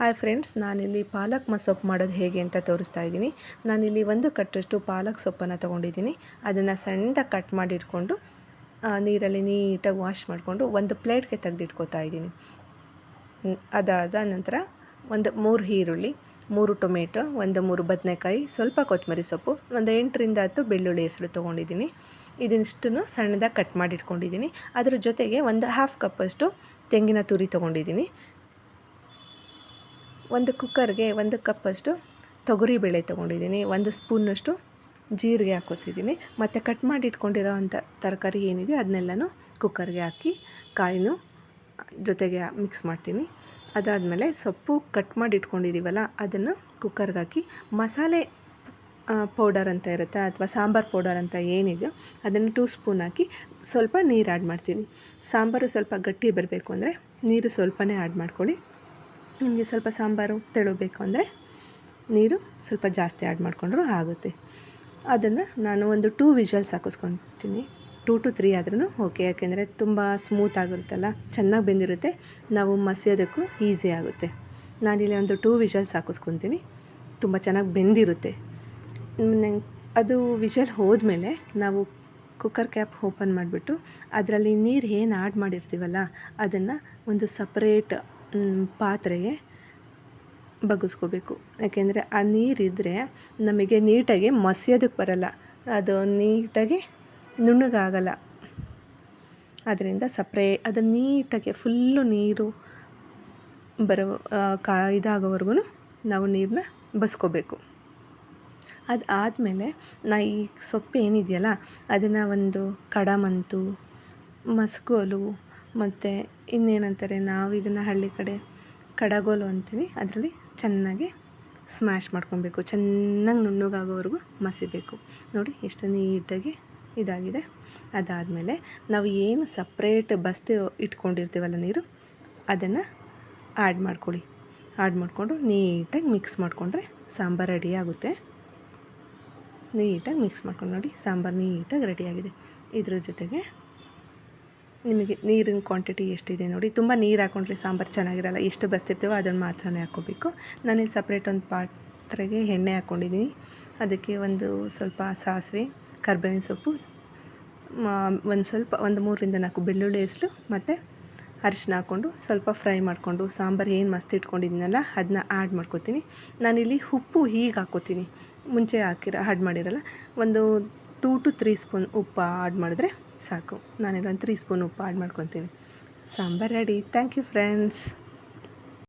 Hi friends, ನಾನಿಲ್ಲಿ ಪಾಲಕ್ ಮಸೊಪ್ಪು ಮಾಡೋದು ಹೇಗೆ ಅಂತ ತೋರಿಸ್ತಾ ಇದ್ದೀನಿ. ನಾನಿಲ್ಲಿ ಒಂದು ಕಟ್ಟಷ್ಟು ಪಾಲಕ್ ಸೊಪ್ಪನ್ನು ತೊಗೊಂಡಿದ್ದೀನಿ. ಅದನ್ನು ಸಣ್ಣದಾಗಿ ಕಟ್ ಮಾಡಿ ಇಟ್ಕೊಂಡು ನೀರಲ್ಲಿ ನೀಟಾಗಿ ವಾಶ್ ಮಾಡಿಕೊಂಡು ಒಂದು ಪ್ಲೇಟ್ಗೆ ತೆಗೆದಿಟ್ಕೋತಾ ಇದ್ದೀನಿ. ಅದಾದ ನಂತರ ಒಂದು ಮೂರು ಈರುಳ್ಳಿ, ಮೂರು ಟೊಮೆಟೊ, ಒಂದು ಮೂರು ಬದನೆಕಾಯಿ, ಸ್ವಲ್ಪ ಕೊತ್ತಂಬರಿ ಸೊಪ್ಪು, ಒಂದು ಎಂಟರಿಂದ ಹತ್ತು ಬೆಳ್ಳುಳ್ಳಿ ಹೆಸರು ತೊಗೊಂಡಿದ್ದೀನಿ. ಇದನ್ನಿಷ್ಟನ್ನು ಸಣ್ಣದಾಗಿ ಕಟ್ ಮಾಡಿ ಇಟ್ಕೊಂಡಿದ್ದೀನಿ ಅದ್ರ ಜೊತೆಗೆ ಒಂದು ಹಾಫ್ ಕಪ್ಪಷ್ಟು ತೆಂಗಿನ ತುರಿ ತೊಗೊಂಡಿದ್ದೀನಿ. ಒಂದು ಕುಕ್ಕರ್ಗೆ ಒಂದು ಕಪ್ಪಷ್ಟು ತೊಗರಿ ಬೇಳೆ ತೊಗೊಂಡಿದ್ದೀನಿ, ಒಂದು ಸ್ಪೂನಷ್ಟು ಜೀರಿಗೆ ಹಾಕೋತಿದ್ದೀನಿ ಮತ್ತು ಕಟ್ ಮಾಡಿ ಇಟ್ಕೊಂಡಿರೋ ಅಂಥ ತರಕಾರಿ ಏನಿದೆ ಅದನ್ನೆಲ್ಲನೂ ಕುಕ್ಕರ್ಗೆ ಹಾಕಿ ಕಾಯಿನೂ ಜೊತೆಗೆ ಮಿಕ್ಸ್ ಮಾಡ್ತೀನಿ. ಅದಾದಮೇಲೆ ಸೊಪ್ಪು ಕಟ್ ಮಾಡಿ ಇಟ್ಕೊಂಡಿದ್ದೀವಲ್ಲ, ಅದನ್ನು ಕುಕ್ಕರ್ಗೆ ಹಾಕಿ. ಮಸಾಲೆ ಪೌಡರ್ ಅಂತ ಇರುತ್ತೆ ಅಥವಾ ಸಾಂಬಾರು ಪೌಡರ್ ಅಂತ ಏನಿದೆಯೋ ಅದನ್ನು ಟೂ ಸ್ಪೂನ್ ಹಾಕಿ ಸ್ವಲ್ಪ ನೀರು ಆ್ಯಡ್ ಮಾಡ್ತೀನಿ. ಸಾಂಬಾರು ಸ್ವಲ್ಪ ಗಟ್ಟಿ ಬರಬೇಕು ಅಂದರೆ ನೀರು ಸ್ವಲ್ಪನೇ ಆ್ಯಡ್ ಮಾಡ್ಕೊಳ್ಳಿ. ನಿಮಗೆ ಸ್ವಲ್ಪ ಸಾಂಬಾರು ತೆಳುಬೇಕು ಅಂದರೆ ನೀರು ಸ್ವಲ್ಪ ಜಾಸ್ತಿ ಆ್ಯಡ್ ಮಾಡಿಕೊಂಡ್ರೂ ಆಗುತ್ತೆ. ಅದನ್ನು ನಾನು ಒಂದು ಟೂ ವಿಷಲ್ಸ್ ಹಾಕಿಸ್ಕೊತೀನಿ. ಟೂ ಟು ತ್ರೀ ಆದ್ರೂ ಓಕೆ, ಯಾಕೆಂದರೆ ತುಂಬ ಸ್ಮೂತ್ ಆಗಿರುತ್ತಲ್ಲ, ಚೆನ್ನಾಗಿ ಬೆಂದಿರುತ್ತೆ, ನಾವು ಮಸಿಯೋದಕ್ಕೂ ಈಸಿ ಆಗುತ್ತೆ. ನಾನಿಲ್ಲಿ ಒಂದು ಟೂ ವಿಷಲ್ಸ್ ಹಾಕಿಸ್ಕೊತೀನಿ. ತುಂಬ ಚೆನ್ನಾಗಿ ಬೆಂದಿರುತ್ತೆ. ಅದು ವಿಷಲ್ ಹೋದ್ಮೇಲೆ ನಾವು ಕುಕ್ಕರ್ ಕ್ಯಾಪ್ ಓಪನ್ ಮಾಡಿಬಿಟ್ಟು ಅದರಲ್ಲಿ ನೀರು ಏನು ಆ್ಯಡ್ ಮಾಡಿರ್ತೀವಲ್ಲ, ಅದನ್ನು ಒಂದು ಸಪ್ರೇಟ್ ಪಾತ್ರೆಗೆ ಬಗ್ಗಿಸ್ಕೋಬೇಕು. ಯಾಕೆಂದರೆ ಆ ನೀರಿದ್ದರೆ ನಮಗೆ ನೀಟಾಗಿ ಮಸಿಯೋದಕ್ಕೆ ಬರಲ್ಲ. ಅದು ನೀಟಾಗಿ ನುಣ್ಣಗಾಗಲ್ಲ. ಅದರಿಂದ ಸಪ್ರೇ, ಅದು ನೀಟಾಗಿ ಫುಲ್ಲು ನೀರು ಬರೋ ಕಾ ಇದಾಗೋವರೆಗೂ ನಾವು ನೀರನ್ನ ಬಸ್ಕೋಬೇಕು. ಅದು ಆದಮೇಲೆ ನಾ ಈ ಸೊಪ್ಪು ಏನಿದೆಯಲ್ಲ ಅದನ್ನು ಒಂದು ಕಡಮಂತು, ಮಸ್ಕೋಲು ಮತ್ತು ಇನ್ನೇನಂತಾರೆ, ನಾವು ಇದನ್ನು ಹಳ್ಳಿ ಕಡೆ ಕಡಗೋಲು ಅಂತೀವಿ. ಅದರಲ್ಲಿ ಚೆನ್ನಾಗಿ ಸ್ಮ್ಯಾಶ್ ಮಾಡ್ಕೊಬೇಕು. ಚೆನ್ನಾಗಿ ನುಣ್ಣಗಾಗೋವರೆಗೂ ಮಸಿಬೇಕು. ನೋಡಿ ಎಷ್ಟು ನೀಟಾಗಿ ಇದಾಗಿದೆ. ಅದಾದಮೇಲೆ ನಾವು ಏನು ಸಪ್ರೇಟ್ ಬಸ್ತಿ ಇಟ್ಕೊಂಡಿರ್ತೀವಲ್ಲ ನೀರು, ಅದನ್ನು ಆ್ಯಡ್ ಮಾಡ್ಕೊಳ್ಳಿ. ಆ್ಯಡ್ ಮಾಡಿಕೊಂಡು ನೀಟಾಗಿ ಮಿಕ್ಸ್ ಮಾಡಿಕೊಂಡ್ರೆ ಸಾಂಬಾರು ರೆಡಿ ಆಗುತ್ತೆ. ನೀಟಾಗಿ ಮಿಕ್ಸ್ ಮಾಡ್ಕೊಂಡು ನೋಡಿ, ಸಾಂಬಾರು ನೀಟಾಗಿ ರೆಡಿಯಾಗಿದೆ ಇದ್ರ ಜೊತೆಗೆ ನಿಮಗೆ ನೀರಿನ ಕ್ವಾಂಟಿಟಿ ಎಷ್ಟಿದೆ ನೋಡಿ. ತುಂಬ ನೀರು ಹಾಕೊಂಡ್ರೆ ಸಾಂಬಾರು ಚೆನ್ನಾಗಿರಲ್ಲ, ಎಷ್ಟು ಬಸ್ತಿರ್ತೀವೋ ಅದನ್ನು ಮಾತ್ರನೇ ಹಾಕ್ಕೋಬೇಕು. ನಾನಿಲ್ಲಿ ಸಪ್ರೇಟ್ ಒಂದು ಪಾತ್ರೆಗೆ ಎಣ್ಣೆ ಹಾಕ್ಕೊಂಡಿದ್ದೀನಿ ಅದಕ್ಕೆ ಒಂದು ಸ್ವಲ್ಪ ಸಾಸಿವೆ, ಕರ್ಬೇವಿನ ಸೊಪ್ಪು ಒಂದು ಸ್ವಲ್ಪ, ಒಂದು ಮೂರರಿಂದ ನಾಲ್ಕು ಬೆಳ್ಳುಳ್ಳಿ ಹೆಸರು ಮತ್ತು ಅರಿಶಿನ ಹಾಕ್ಕೊಂಡು ಸ್ವಲ್ಪ ಫ್ರೈ ಮಾಡಿಕೊಂಡು ಸಾಂಬಾರು ಏನು ಮಸ್ತ್ ಇಟ್ಕೊಂಡಿದ್ದೀನಲ್ಲ ಅದನ್ನ ಆ್ಯಡ್ ಮಾಡ್ಕೋತೀನಿ. ನಾನಿಲ್ಲಿ ಉಪ್ಪು ಹೀಗೆ ಹಾಕ್ಕೋತೀನಿ. ಮುಂಚೆ ಹಾಕಿರ ಆ್ಯಡ್ ಮಾಡಿರಲ್ಲ. ಒಂದು ಟೂ ಟು ತ್ರೀ ಸ್ಪೂನ್ ಉಪ್ಪು ಆ್ಯಡ್ ಮಾಡಿದ್ರೆ ಸಾಕು. ನಾನು ಒಂದು ತ್ರೀ ಸ್ಪೂನ್ ಉಪ್ಪು ಆ್ಯಡ್ ಮಾಡ್ಕೊತೀನಿ. Sambar ready. Thank you friends.